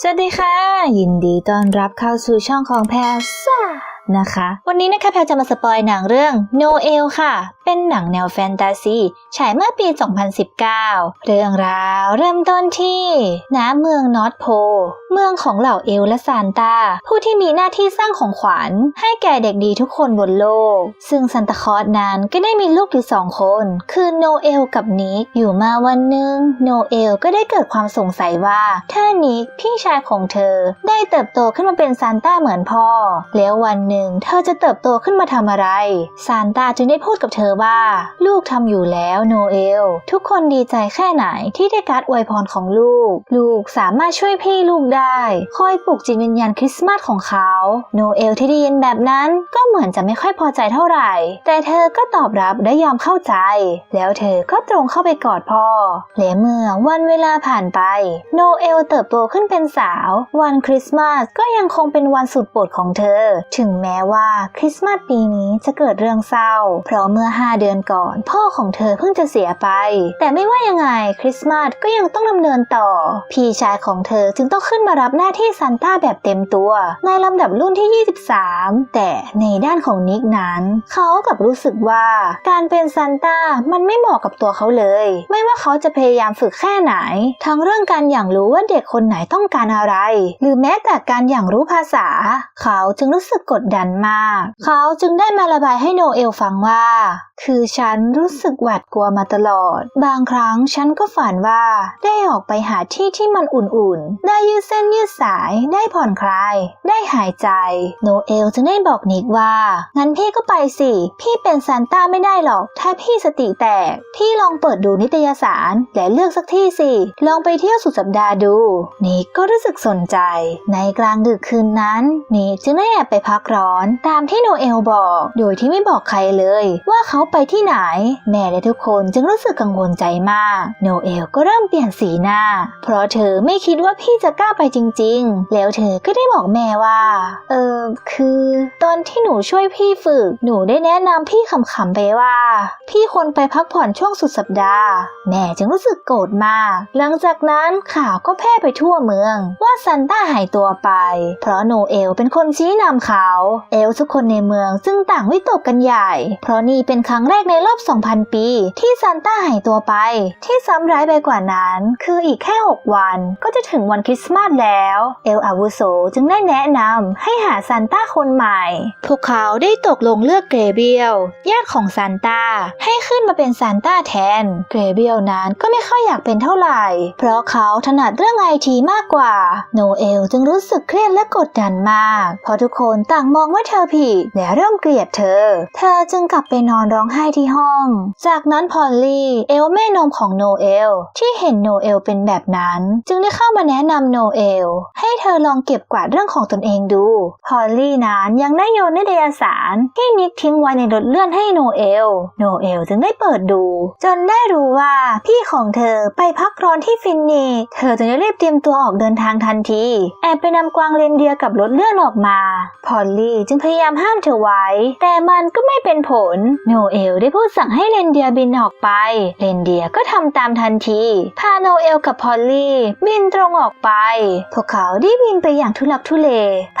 สวัสดีค่ะ ยินดีต้อนรับเข้าสู่ช่องของแพรซ่านะคะ วันนี้นะคะแพรจะมาสปอยหนังเรื่อง No เอลค่ะเป็นหนังแนวแฟนตาซีฉายเมื่อปี 2019 เรื่องราวเริ่มต้นที่ณเมืองนอตโพ เมืองของเหล่าเอลและซานตา ผู้ที่มีหน้าที่สร้างของขวัญ ให้แก่เด็กดีทุกคนบนโลก ซึ่งซันตาคอสนั้นก็ได้มีลูกอยู่สองคน คือโนเอลกับนิก อยู่มาวันหนึ่งโนเอลก็ได้เกิดความสงสัยว่าถ้านิกพี่ชายของเธอ ได้เติบโตขึ้นมาเป็นซานต้าเหมือนพ่อ แล้ววันหนึ่งเธอจะเติบโตขึ้นมาทำอะไร ซานตาจึงได้พูดกับเธอว่า ลูกทำอยู่แล้วโนเอล ทุกคนดีใจแค่ไหนที่ได้การ์ดอวยพรของลูก ลูกสามารถช่วยพี่ลูกได้ คอยปลุกจิตวิญญาณคริสต์มาสของเขาโนเอลที่ได้ยินแบบนั้นก็เหมือนจะไม่ค่อยพอใจเท่าไหร่ แต่เธอก็ตอบรับและยอมเข้าใจ แล้วเธอก็ตรงเข้าไปกอดพ่อ และเมื่อวันเวลาผ่านไป โนเอลเติบโตขึ้นเป็นสาว วันคริสต์มาสก็ยังคงเป็นวันสุดโปรดของเธอ ถึงแม้ว่าคริสต์มาสปีนี้จะเกิดเรื่องเศร้า เพราะเมื่อ5เดือนก่อน พ่อของเธอเพิ่งจะเสียไป แต่ไม่ว่ายังไงคริสต์มาสก็ยังต้องดำเนินต่อ พี่ชายของเธอจึงต้องขึ้นมารับหน้าที่ซานต้าแบบเต็มตัว ในลำดับรุ่นที่ 23 แต่ในด้านของนิกนั้น เขากับรู้สึกว่าการเป็นซานต้ามันไม่เหมาะกับตัวเขาเลย ไม่ว่าเขาจะพยายามฝึกแค่ไหน ทั้งเรื่องการอย่างรู้ว่าเด็กคนไหนต้องการอะไร หรือแม้แต่การอย่างรู้ภาษา เขาจึงรู้สึกกดดันมาก เขาจึงได้มาระบายให้โนเอลฟังว่าคือฉันรู้สึกหวาดกลัวมาตลอด บางครั้งฉันก็ฝันว่า ได้ออกไปหาที่ที่มันอุ่นๆ ได้ยืดเส้นยืดสาย ได้ผ่อนคลาย ได้หายใจ โนเอลจึงได้บอกนิกว่า งั้นพี่ก็ไปสิ พี่เป็นซานต้าไม่ได้หรอก ถ้าพี่สติแตก พี่ลองเปิดดูนิตยสารและเลือกสักที่สิ ลองไปเที่ยวสุดสัปดาห์ดู นิกก็รู้สึกสนใจ ในกลางดึกคืนนั้นนิกจึงได้แอบไปพักร้อน ตามที่โนเอลบอก โดยที่ไม่บอกใครเลย ว่าเขาไปที่ไหน แม่และทุกคนจึงรู้สึกกังวลใจมาก โนเอลก็เริ่มเปลี่ยนสีหน้า เพราะเธอไม่คิดว่าพี่จะกล้าไปจริง ๆ แล้วเธอก็ได้บอกแม่ว่า เออคือ ตอนที่หนูช่วยพี่ฝึก หนูได้แนะนำพี่ขำๆไปว่า พี่ควรไปพักผ่อนช่วงสุดสัปดาห์ แม่จึงรู้สึกโกรธมาก หลังจากนั้นข่าวก็แพร่ไปทั่วเมือง ว่าซันต้าหายตัวไป เพราะโนเอลเป็นคนชี้นำเขา เอลทุกคนในเมืองจึงต่างวิตกกันใหญ่ เพราะนี่เป็นครั้งแรกในรอบ 2,000 ปี ที่ซันต้าหายตัวไป ที่ซ้ำร้ายไปกว่านั้น คืออีกแค่ 6 วัน ก็จะถึงวันคริสต์มาสแล้ว เอลอาวุโสจึงได้แนะนำให้หาซันต้าคนใหม่ พวกเขาได้ตกลงเลือกเกรเบียลญาติของซันต้าให้ขึ้นมาเป็นซันต้าแทน เกรเบียลนั้นก็ไม่ค่อยอยากเป็นเท่าไหร่ เพราะเขาถนัดเรื่องไอทีมากกว่า โนเอลจึงรู้สึกเครียดและกดดันมาก เพราะทุกคนต่างมองว่าเธอผิดและเริ่มเกลียดเธอ เธอจึงกลับไปนอนร้องไห้ที่ห้อง จากนั้นพอลลี่เอลแม่นมของโนเอลที่เห็นโนเอลเป็นแบบนั้น จึงได้เข้ามาแนะนำโนเอลให้เธอลองเก็บกวาดเรื่องของตนเองดู พอลลี่นั้นยังได้โยนนิตยสารที่นิกทิ้งไว้ในรถเลื่อนให้โนเอล โนเอลจึงได้เปิดดู จนได้รู้ว่าพี่ของเธอไปพักร้อนที่ฟินนีเธอจึงได้รีบเตรียมตัวออกเดินทางทันที แอบไปนำกวางเรนเดียร์กับรถเลื่อนออกมา พอลลี่จึงพยายามห้ามเธอไว้ แต่มันก็ไม่เป็นผล โนเอลได้พูดสั่งให้เรนเดียบินออกไป เรนเดียก็ทำตามทันที พาโนเอลกับพอลลี่บินตรงออกไป พวกเขาได้บินไปอย่างทุลักทุเล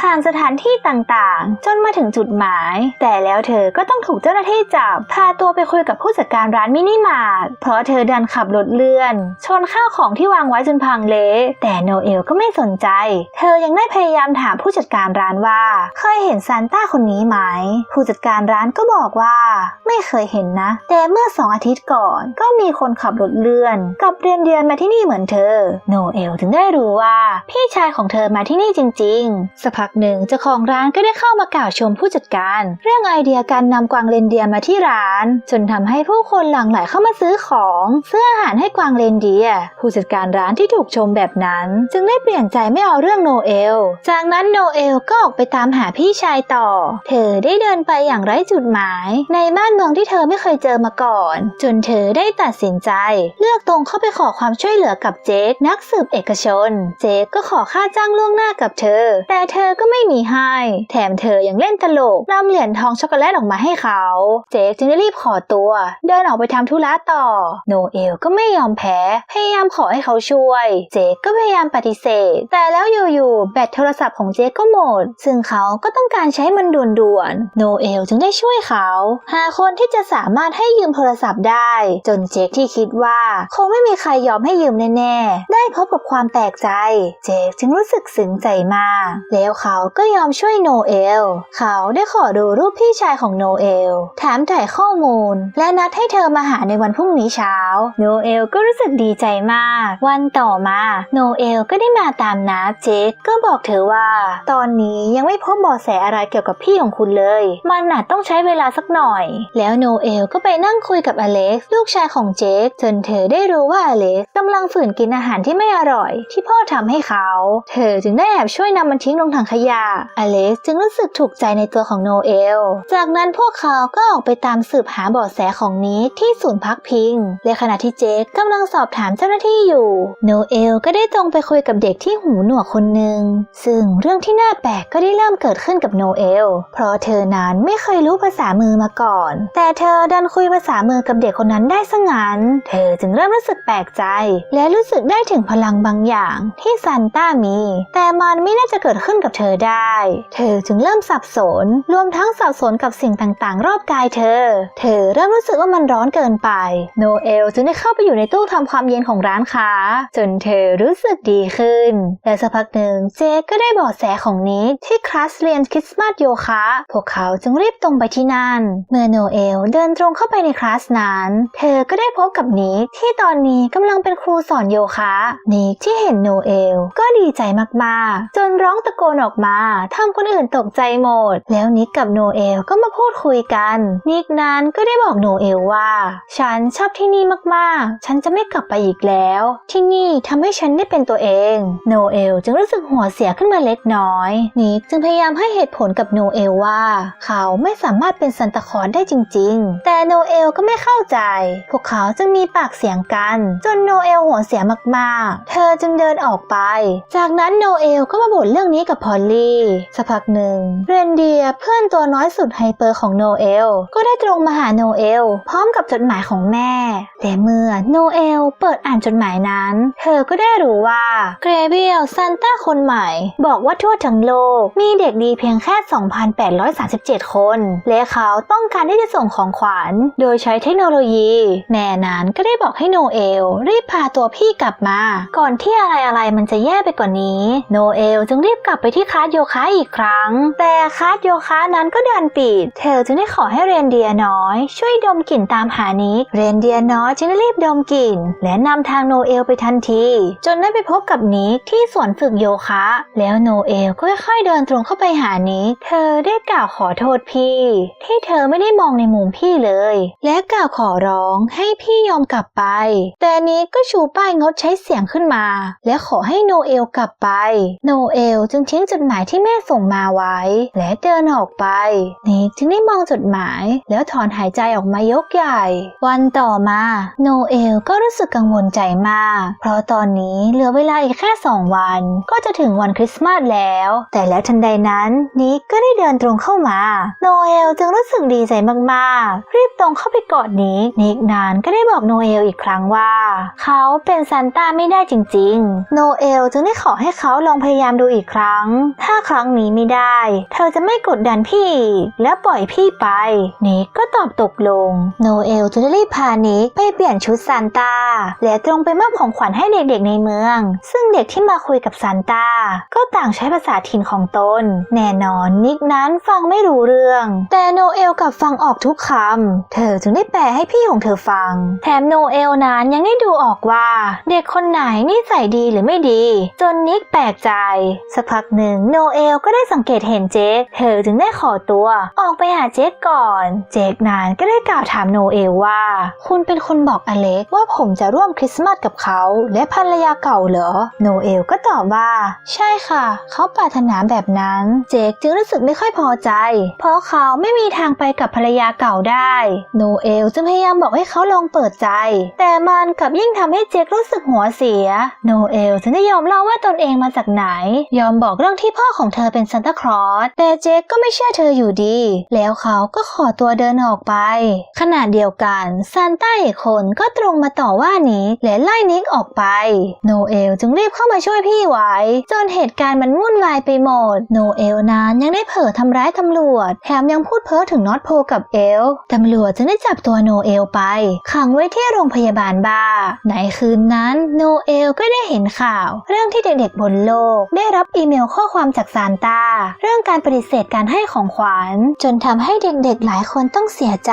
ผ่านสถานที่ต่างๆ จนมาถึงจุดหมาย แต่แล้วเธอก็ต้องถูกเจ้าหน้าที่จับ พาตัวไปคุยกับผู้จัดการร้านมินิมาร์ท เพราะเธอดันขับรถเลื่อน ชนข้าวของที่วางไว้จนพังเละแต่โนเอลก็ไม่สนใจ เธอยังได้พยายามถามผู้จัดการร้านว่า เคยเห็นซานต้าคนนี้ไหม ผู้จัดการร้านก็บอกว่า ไม่เคยเห็นนะ แต่เมื่อสองอาทิตย์ก่อน ก็มีคนขับรถเลื่อน กับเรียนเดียนมาที่นี่เหมือนเธอ โนเอลถึงได้รู้ว่า พี่ชายของเธอมาที่นี่จริง ๆสักพักหนึ่งเจ้าของร้านก็ได้เข้ามากล่าวชมผู้จัดการ เรื่องไอเดียการนำกวางเรนเดียมาที่ร้าน จนทำให้ผู้คนหลั่งไหลเข้ามาซื้อของซื้ออาหารให้กวางเรนเดีย ผู้จัดการร้านที่ถูกชมแบบนั้น จึงได้เปลี่ยนใจไม่เอาเรื่องโนเอล จากนั้นโนเอลก็ออกไปตามหาพี่ชายต่อ เธอได้เดินไปอย่างไร้จุดหมายในบ้านเมืองที่เธอไม่เคยเจอมาก่อน จนเธอได้ตัดสินใจ เลือกตรงเข้าไปขอความช่วยเหลือกับเจคนักสืบเอกชน เจคก็ขอค่าจ้างล่วงหน้ากับเธอ แต่เธอก็ไม่มีให้ แถมเธอยังเล่นตลกนำเหรียญทองช็อกโกแลตออกมาให้เขา เจคจึงได้รีบขอตัว เดินออกไปทำธุระต่อ โนเอลก็ไม่ยอมแพ้ พยายามขอให้เขาช่วย เจคก็พยายามปฏิเสธ แต่แล้วอยู่ๆแบตโทรศัพท์ของเจคก็หมด ซึ่งเขาก็ต้องการใช้มันด่วนๆ โนเอลจึงได้ช่วยเขา หาคนที่ที่จะสามารถให้ยืมโทรศัพท์ได้ จนเจคที่คิดว่า คงไม่มีใครยอมให้ยืมแน่ๆ ได้พบกับความแปลกใจ เจคจึงรู้สึกซึ้งใจมาก แล้วเขาก็ยอมช่วยโนเอล เขาได้ขอดูรูปพี่ชายของโนเอล ถามถ่ายข้อมูล และนัดให้เธอมาหาในวันพรุ่งนี้เช้า โนเอลก็รู้สึกดีใจมาก วันต่อมา โนเอลก็ได้มาตามนัด เจคก็บอกเธอว่า ตอนนี้ยังไม่พบเบาะแสอะไรเกี่ยวกับพี่ของคุณเลย มันอาจต้องใช้เวลาสักหน่อย แล้วโนเอลก็ไปนั่งคุยกับอเล็กซ์ลูกชายของเจคจนเธอได้รู้ว่าอเล็กซ์กำลังฝืนกินอาหารที่ไม่อร่อย ที่พ่อทำให้เขา เธอจึงได้แอบช่วยนำมันทิ้งลงถังขยะอเล็กซ์จึงรู้สึกถูกใจในตัวของโนเอล จากนั้นพวกเขาก็ออกไปตามสืบหาเบาะแสของนิกที่ศูนย์พักพิงและขณะที่เจคกำลังสอบถามเจ้าหน้าที่อยู่ โนเอลก็ได้ตรงไปคุยกับเด็กที่หูหนวกคนหนึ่งซึ่งเรื่องที่น่าแปลกก็ได้เริ่มเกิดขึ้นกับโนเอล เพราะเธอนั้นไม่เคยรู้ภาษามือมาก่อนแต่เธอดันคุยภาษามือกับเด็กคนนั้นได้ซะงั้น เธอจึงเริ่มรู้สึกแปลกใจ และรู้สึกได้ถึงพลังบางอย่างที่ซันต้ามี แต่มันไม่น่าจะเกิดขึ้นกับเธอได้ เธอจึงเริ่มสับสน รวมทั้งสับสนกับสิ่งต่างๆ รอบกายเธอ เธอเริ่มรู้สึกว่ามันร้อนเกินไป โนเอลจึงได้เข้าไปอยู่ในตู้ทำความเย็นของร้านค้า จนเธอรู้สึกดีขึ้น และสักพักหนึ่งเจก็ได้บาะแสของนิกที่คลาสเรียนคริสต์มาสโยคะ พวกเขาจึงรีบตรงไปที่นั่น เมื่อโนเอลเดินตรงเข้าไปในคลาสนั้น เธอก็ได้พบกับนิกที่ตอนนี้กำลังเป็นครูสอนโยคะนิกที่เห็นโนเอลก็ดีใจมากๆ จนร้องตะโกนออกมาทำคนอื่นตกใจหมด แล้วนิกกับโนเอลก็มาพูดคุยกันนิกนั้นก็ได้บอกโนเอลว่า ฉันชอบที่นี่มากๆ ฉันจะไม่กลับไปอีกแล้ว ที่นี่ทำให้ฉันได้เป็นตัวเอง โนเอลจึงรู้สึกหัวเสียขึ้นมาเล็กน้อยนิกจึงพยายามให้เหตุผลกับโนเอลว่า เขาไม่สามารถเป็นซันตาคอสได้จริงๆแต่โนเอลก็ไม่เข้าใจ พวกเขาจึงมีปากเสียงกัน จนโนเอลหัวเสียมากๆ เธอจึงเดินออกไป จากนั้นโนเอลก็มาบ่นเรื่องนี้กับพอลลี่สักพักหนึ่งเรนเดียเพื่อนตัวน้อยสุดไฮเปอร์ของโนเอลก็ได้ตรงมาหาโนเอลพร้อมกับจดหมายของแม่ แต่เมื่อโนเอลเปิดอ่านจดหมายนั้น เธอก็ได้รู้ว่าเกรเบียลซันต้าคนใหม่ บอกว่าทั่วทั้งโลกมีเด็กดีเพียงแค่ 2,837 คน และเขาต้องการที่จะส่งของขวัญ โดยใช้เทคโนโลยี แม่นั้นก็ได้บอกให้โนเอล รีบพาตัวพี่กลับมา ก่อนที่อะไรอะไรมันจะแย่ไปกว่านี้ โนเอลจึงรีบกลับไปที่คลาสโยคะอีกครั้ง แต่คลาสโยคะนั้นก็ดันปิด เธอจึงได้ขอให้เรนเดียน้อย ช่วยดมกลิ่นตามหานิก เรนเดียน้อยจึงได้รีบดมกลิ่น และนำทางโนเอลไปทันที จนได้ไปพบกับนิกที่สวนฝึกโยคะ แล้วโนเอลก็ค่อยๆเดินตรงเข้าไปหานิก เธอได้กล่าวขอโทษพี่ ที่เธอไม่ได้มองในมุมพี่เลย และกล่าวขอร้องให้พี่ยอมกลับไป แต่นิกก็ชูป้ายงดใช้เสียงขึ้นมา และขอให้โนเอลกลับไป โนเอลจึงทิ้งจดหมายที่แม่ส่งมาไว้ และเดินออกไป นิกจึงได้มองจดหมาย แล้วถอนหายใจออกมายกใหญ่ วันต่อมาโนเอลก็รู้สึกกังวลใจมาก เพราะตอนนี้เหลือเวลาอีกแค่สองวัน ก็จะถึงวันคริสต์มาสแล้ว แต่แล้วทันใดนั้นนิกก็ได้เดินตรงเข้ามา โนเอลจึงรู้สึกดีใจมากๆรีบตรงเข้าไปกอดนิกนิกนานก็ได้บอกโนเอลอีกครั้งว่า เขาเป็นซานต้าไม่ได้จริง ๆ โนเอลจึงได้ขอให้เขาลองพยายามดูอีกครั้ง ถ้าครั้งนี้ไม่ได้ เธอจะไม่กดดันพี่ และปล่อยพี่ไป นิกก็ตอบตกลง โนเอลจึงได้รีบพานิกไปเปลี่ยนชุดซานต้าและตรงไปมอบของขวัญให้เด็กๆในเมือง ซึ่งเด็กที่มาคุยกับซานต้าก็ต่างใช้ภาษาถิ่นของตน แน่นอนนิกนั้นฟังไม่รู้เรื่อง แต่โนเอลกลับฟังออกทุกคำ เธอจึงได้แปลให้พี่ของเธอฟัง แถมโนเอลนั้นยังได้ดูออกว่า เด็กคนไหนนิสัยดีหรือไม่ดี จนนิกแปลกใจ สักพักหนึ่งโนเอลก็ได้สังเกตเห็นเจค เธอจึงได้ขอตัวออกไปหาเจคก่อน เจคนั้นก็ได้กล่าวถามโนเอลว่า คุณเป็นคนบอกอเล็กว่าผมจะร่วมคริสต์มาสกับเขา และภรรยาเก่าเหรอ โนเอลก็ตอบว่า ใช่ค่ะ เขาปรารถนาแบบนั้น เจคจึงรู้สึกไม่ค่อยพอใจ เพราะเขาไม่มีทางไปกับภรรยาเก่าได้ โนเอลจึงพยายามบอกให้เขาลองเปิดใจ แต่มันกลับยิ่งทำให้เจครู้สึกหัวเสีย โนเอลจึงได้ยอมเล่าว่าตนเองมาจากไหน ยอมบอกเรื่องที่พ่อของเธอเป็นซานตาคลอสแต่เจคก็ไม่เชื่อเธออยู่ดี แล้วเขาก็ขอตัวเดินออกไป ขณะเดียวกันซานต้าอีกคนก็ตรงมาต่อว่านิกและไล่นิกออกไป โนเอลจึงรีบเข้ามาช่วยพี่ไว้ จนเหตุการณ์มันวุ่นวายไปหมด โนเอลนั้นยังได้เผลอทำร้ายตำรวจ แถมยังพูดเพ้อถึงน็อตโพกับเอล ตำรวจจึงได้จับตัวโนเอลไป ขังไว้ที่โรงพยาบาลบ้า ในคืนนั้นโนเอลก็ได้เห็นข่าว เรื่องที่เด็กๆบนโลก ได้รับอีเมลข้อความจากซานตาเรื่องการปฏิเสธการให้ของขวัญ จนทำให้เด็กๆหลายคนต้องเสียใจ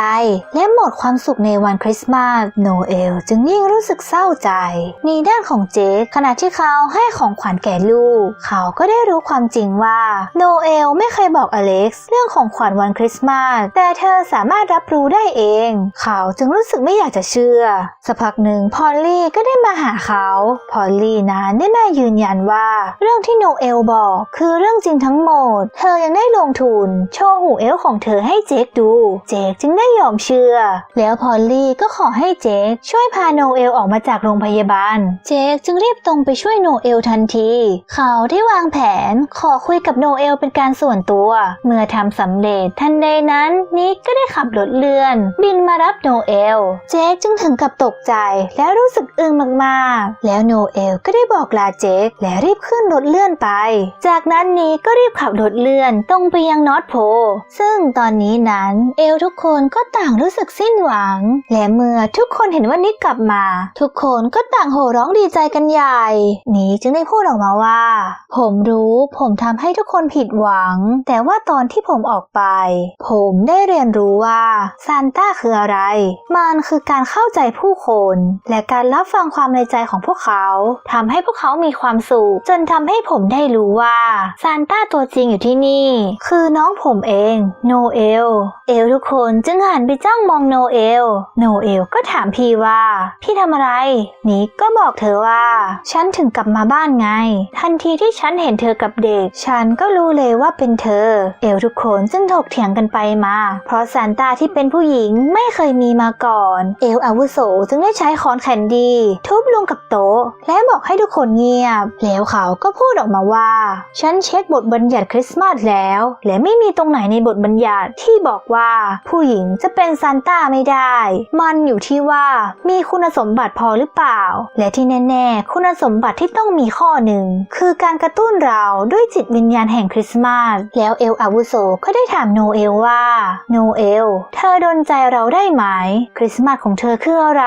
และหมดความสุขในวันคริสต์มาสโนเอลจึงยิ่งรู้สึกเศร้าใจ ในด้านของเจคขณะที่เขาให้ของขวัญแก่ลูก เขาก็ได้รู้ความจริงว่าโนเอลไม่เคยบอกอเล็กซ์ เรื่องของขวัญวันคริสต์มาสแต่เธอสาามารถรับรู้ได้เอง เขาจึงรู้สึกไม่อยากจะเชื่อ สักพักหนึ่งพอลลี่ก็ได้มาหาเขา พอลลี่นั้นได้มายืนยันว่า เรื่องที่โนเอลบอกคือเรื่องจริงทั้งหมด เธอยังได้ลงทุน โชว์หูเอลของเธอให้เจคดู เจคจึงได้ยอมเชื่อ แล้วพอลลี่ก็ขอให้เจคช่วยพาโนเอลออกมาจากโรงพยาบาล เจคจึงรีบตรงไปช่วยโนเอลทันที เขาได้วางแผนขอคุยกับโนเอลเป็นการส่วนตัว เมื่อทำสำเร็จทันใดนั้นนิกก็ได้ขับรถเลื่อน บินมารับโนเอล เจคจึงถึงกับตกใจและรู้สึกอึ้งมากๆ แล้วโนเอลก็ได้บอกลาเจคและรีบขึ้นรถเลื่อนไป จากนั้นนิกก็รีบขับรถเลื่อนตรงไปยังนอตโพ ซึ่งตอนนี้นั้นเอลทุกคนก็ต่างรู้สึกสิ้นหวัง และเมื่อทุกคนเห็นว่านิกกลับมา ทุกคนก็ต่างโห่ร้องดีใจกันใหญ่นิกจึงได้พูดออกมาว่า ผมรู้ผมทำให้ทุกคนผิดหวัง แต่ว่าตอนที่ผมออกไป ผมได้เรียนรู้ว่าซานต้าคืออะไร มันคือการเข้าใจผู้คน และการรับฟังความในใจของพวกเขาทำให้พวกเขามีความสุข จนทำให้ผมได้รู้ว่าซานต้าตัวจริงอยู่ที่นี่ คือน้องผมเองโนเอลเอลทุกคนจึงหันไปจ้องมองโนเอลโนเอลก็ถามพี่ว่า พี่ทำอะไร นิกก็บอกเธอว่า ฉันถึงกลับมาบ้านไง ทันทีที่ฉันเห็นเธอกับเด็ก ฉันก็รู้เลยว่าเป็นเธอ เอลทุกคนจึงถกเถียงกันไปมา เพราะซานตาที่เป็นผู้หญิงไม่เคยมีมาก่อน เอลอาวุโสจึงได้ใช้ค้อนแคนดี้ทุบลงกับโต๊ะ และบอกให้ทุกคนเงียบ แล้วเขาก็พูดออกมาว่า ฉันเช็คบทบัญญัติคริสต์มาสแล้ว และไม่มีตรงไหนในบทบัญญัติที่บอกว่าผู้หญิงจะเป็นซานต้าไม่ได้ มันอยู่ที่ว่ามีคุณสมบัติพอหรือเปล่า และที่แน่ ๆ คุณสมบัติที่ต้องมีข้อหนึ่ง คือการกระตุ้นเราด้วยจิตวิญญาณแห่งคริสต์มาสแล้วเอลอาวุโสก็ได้ถามโนเอลว่าโนเอลเธอดนใจเราได้ไหม คริสต์มาสของเธอคืออะไร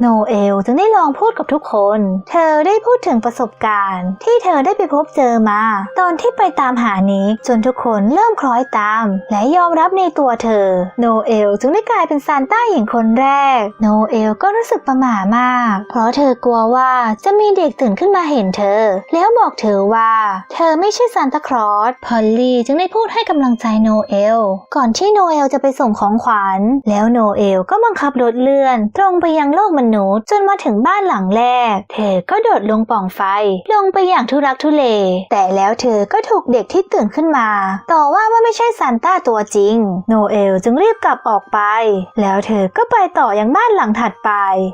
โนเอลจึงได้ลองพูดกับทุกคน เธอได้พูดถึงประสบการณ์ ที่เธอได้ไปพบเจอมา ตอนที่ไปตามหานิกจนทุกคนเริ่มคล้อยตาม และยอมรับในตัวเธอ โนเอลจึงได้กลายเป็นซานต้าหญิงคนแรก โนเอลก็รู้สึกประหม่ามาก เพราะเธอกลัวว่าจะมีเด็กตื่นขึ้นมาเห็นเธอ แล้วบอกเธอว่า เธอไม่ใช่ซานตาคลอส พอลลี่จึงได้พูดให้กำลังใจโนเอล ก่อนที่โนเอลจะไปส่งของขวัญ แล้วโนเอลก็บังคับรถเลื่อน ตรงไปยังโลกมนุษย์จนมาถึงบ้านหลังแรก เธอก็โดดลงป่องไฟ ลงไปอย่างทุรักทุเล แต่แล้วเธอก็ถูกเด็กที่ตื่นขึ้นมา ต่อว่าว่าไม่ใช่ซานต้าตัวจริง โนเอลจึงรีบกลับออกไป แล้วเธอก็ไปต่อยังบ้านหลังถัดไป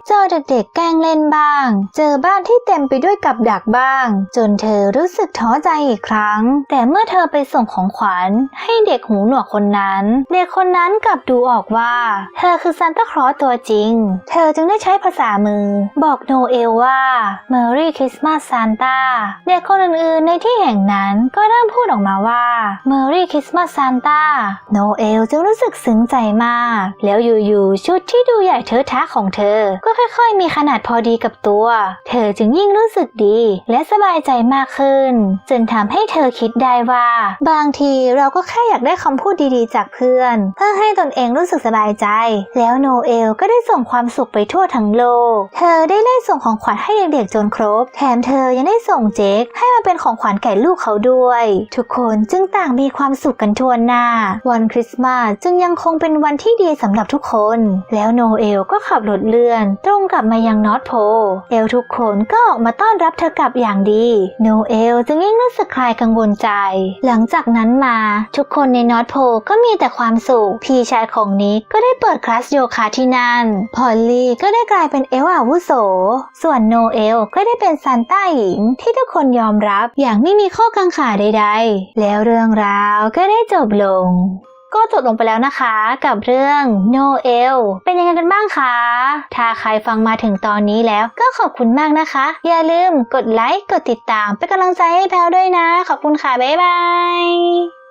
เจอเด็กๆแกล้งเล่นบ้าง เจอบ้านที่เต็มไปด้วยกับดักบ้าง จนเธอรู้สึกท้อใจอีกครั้ง แต่เมื่อเธอไปส่งของขวัญให้เด็กหูหนวกคนนั้น เด็กคนนั้นกลับดูออกว่า เธอคือซานตาคลอสตัวจริง เธอจึงได้ใช้ภาษามือ บอกโนเอลว่า Merry Christmas Santa เด็กคนอื่นๆในที่แห่งนั้นก็เริ่มพูดออกมาว่า Merry Christmas Santa โนเอลจึงรู้สึกซึ้งใจมาก แล้วอยู่ๆชุดที่ดูใหญ่เทอะทะของเธอ ก็ค่อยๆ มีขนาดพอดีกับตัว เธอจึงยิ่งรู้สึกดีและสบายใจมากขึ้น จนทำให้เธอคิดได้ว่า บางทีเราก็แค่อยากได้คำพูดดีๆ จากเพื่อน เพื่อให้ตนเองรู้สึกสบายใจ แล้วโนเอลก็ได้ส่งความสุขไปทั่วทั้งโลก เธอได้ไล่ส่งของขวัญให้เด็กๆจนครบ แถมเธอยังได้ส่งเจคให้มาเป็นของขวัญแก่ลูกเขาด้วย ทุกคนจึงต่างมีความสุขกันทั่วหน้า วันคริสต์มาสจึงยังคงเป็นวันที่ดีสำหรับทุกคน แล้วโนเอลก็ขับรถเลื่อน ตรงกลับมายังนอตโพเอลทุกคนก็ออกมาต้อนรับเธอกลับอย่างดีโนเอลจึงยิ่งรู้สึกคลายกังวลใจ หลังจากนั้นมาทุกคนในนอตโพก็มีแต่ความสุขเพีีชายของนิกก็ได้เปิดคลาสโยคะที่นั่น พอลลี่ก็ได้กลายเป็นเอลอาวุโส ส่วนโนเอลก็ได้เป็นซานต้าหญิงที่ทุกคนยอมรับอย่างไม่มีข้อกังขาใดๆ แล้วเรื่องราวก็ได้จบลงก็จบลงไปแล้วนะคะกับเรื่อง No El เป็นยังไงกันบ้างคะ ถ้าใครฟังมาถึงตอนนี้แล้วก็ขอบคุณมากนะคะ อย่าลืมกดไลค์ กดติดตามเป็นกำลังใจให้แพลวด้วยนะ ขอบคุณค่ะ บ๊ายบาย